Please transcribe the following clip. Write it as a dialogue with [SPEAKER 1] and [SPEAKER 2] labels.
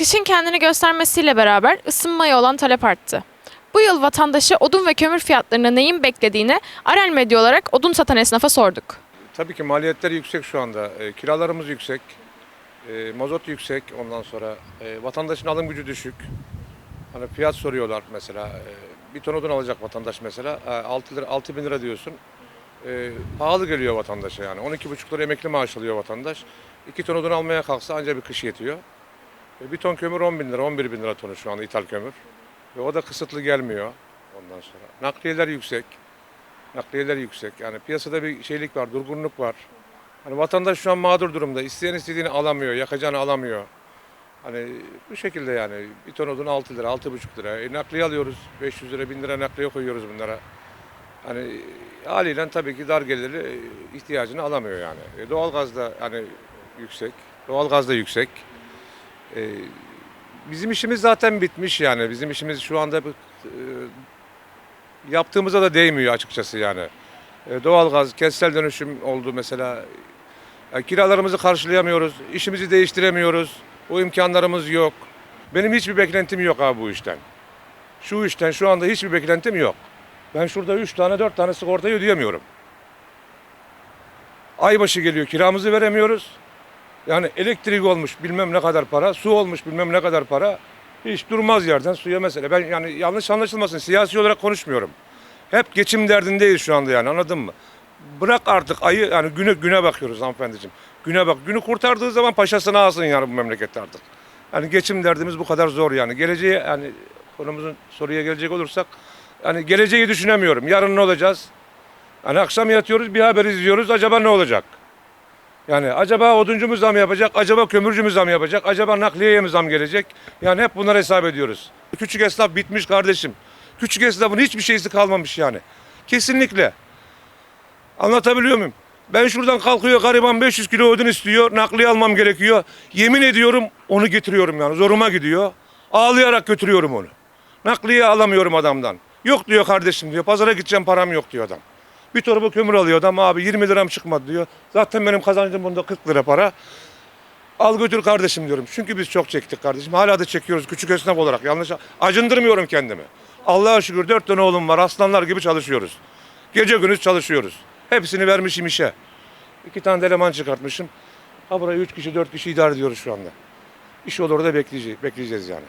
[SPEAKER 1] Kışın kendini göstermesiyle beraber ısınmaya olan talep arttı. Bu yıl vatandaşı odun ve kömür fiyatlarına neyin beklediğini Arel Medya olarak odun satan esnafa sorduk.
[SPEAKER 2] Tabii ki maliyetler yüksek şu anda. E, kiralarımız yüksek. E, mazot yüksek ondan sonra. E, vatandaşın alım gücü düşük. Hani fiyat soruyorlar mesela. Bir ton odun alacak vatandaş mesela. E, 6, lira, 6 bin lira diyorsun. E, pahalı geliyor vatandaşa yani. 12,5 lira emekli maaş alıyor vatandaş. 2 ton odun almaya kalksa ancak bir kış yetiyor. E, bir ton kömür 10 bin lira, 11 bin lira tonu şu anda ithal kömür. Ve o da kısıtlı gelmiyor ondan sonra. Nakliyeler yüksek. Nakliyeler yüksek. Yani piyasada bir şeylik var, durgunluk var. Hani vatandaş şu an mağdur durumda. İsteyen istediğini alamıyor, yakacağını alamıyor. Hani bu şekilde yani bir ton odun 6 lira, 6,5 lira. E, nakliye alıyoruz 500 lira, 1000 lira nakliye koyuyoruz bunlara. Hani haliyle tabii ki dar gelirli e, ihtiyacını alamıyor yani. E, doğalgaz da hani yüksek. Doğalgaz da yüksek. E, bizim işimiz zaten bitmiş yani. Bizim işimiz şu anda e, yaptığımıza da değmiyor açıkçası yani. E, doğalgaz, kentsel dönüşüm oldu mesela. E, kiralarımızı karşılayamıyoruz, işimizi değiştiremiyoruz. O imkanlarımız yok. Benim hiçbir beklentim yok abi bu işten. Şu işten şu anda hiçbir beklentim yok. Ben şurada 3 tane 4 tane sigortayı ödeyemiyorum. Aybaşı geliyor kiramızı veremiyoruz. Yani elektrik olmuş bilmem ne kadar para, su olmuş bilmem ne kadar para. Hiç durmaz yerden suya mesela. Ben yani yanlış anlaşılmasın siyasi olarak konuşmuyorum. Hep geçim derdindeyiz şu anda yani anladın mı? Bırak artık ayı yani güne güne bakıyoruz hanımefendiciğim. Güne bak. Günü kurtardığı zaman paşasını alsın yani bu memlekette artık. Yani geçim derdimiz bu kadar zor yani. Geleceği yani konumuzun soruya gelecek olursak yani geleceği düşünemiyorum. Yarın ne olacağız? Hani akşam yatıyoruz bir haber izliyoruz. Acaba ne olacak? Yani acaba oduncu mu zam yapacak? Acaba kömürcü mü zam yapacak? Acaba nakliyeye mi zam gelecek? Yani hep bunları hesap ediyoruz. Küçük esnaf bitmiş kardeşim. Küçük esnafın hiçbir şeysi kalmamış yani. Kesinlikle. Anlatabiliyor muyum? Ben şuradan kalkıyor gariban 500 kilo odun istiyor. Nakliye almam gerekiyor. Yemin ediyorum onu getiriyorum yani. Zoruma gidiyor. Ağlayarak götürüyorum onu. Nakliye alamıyorum adamdan. Yok diyor kardeşim diyor. Pazara gideceğim param yok diyor adam. Bir torba kömür alıyor adam abi 20 liram çıkmadı diyor. Zaten benim kazancım bunda 40 lira para. Al götür kardeşim diyorum. Çünkü biz çok çektik kardeşim. Hala da çekiyoruz küçük esnaf olarak. Yanlış acındırmıyorum kendimi. Allah'a şükür dört tane oğlum var. Aslanlar gibi çalışıyoruz. Gece gündüz çalışıyoruz. Hepsini vermişim işe. İki tane de eleman çıkartmışım. Ha burayı üç kişi dört kişi idare ediyoruz şu anda. İş olur da bekleyeceğiz, bekleyeceğiz yani.